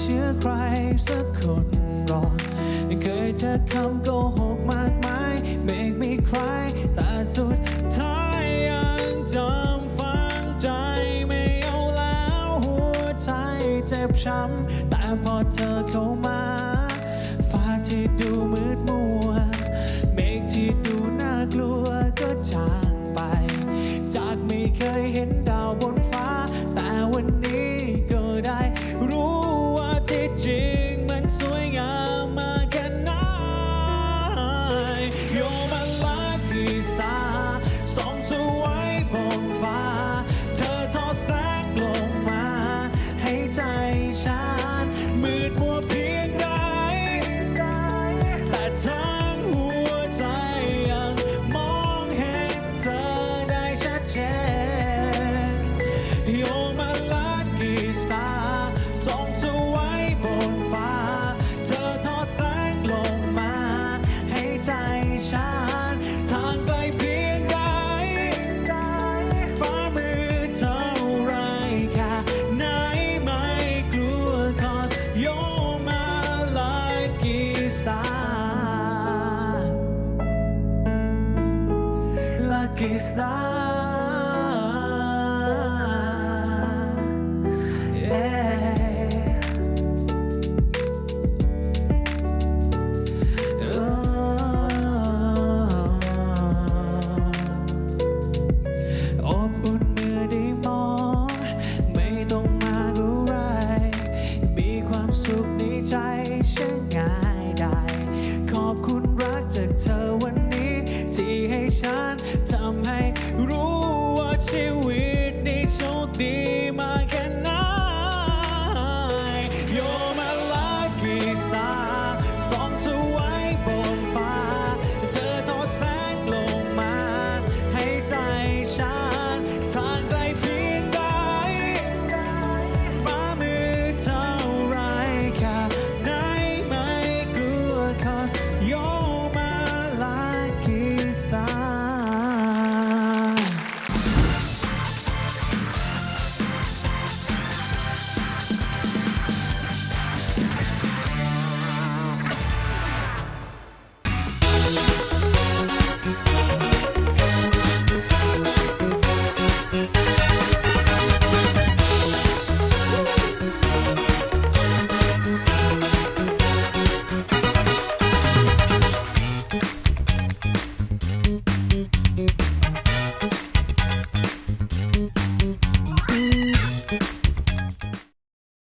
เชื่อใครสักคนหรอกเคยเจอคำโกหกมากมาย ไม่มีใครแต่สุดท้ายยังจำฝังใจไม่เอาแล้วหัวใจเจ็บช้ำแต่พอเธอเข้ามาฟ้าที่ดูมืดมัว เมฆที่ดูน่ากลัวก็จางไป จากไม่เคยเห็นด จริงมันสวยงามมากแค่ไหน You're my lucky star ส่องเธอไว้บนฟ้า เธอทอดแสงลงมา ให้ใจฉันมืดมัวเพียงใดแต่ทั้งหัวใจยังมองเห็นเธอได้ชัดเจน You're está, la que está. ชีวิตนี้โชคดีมาแค่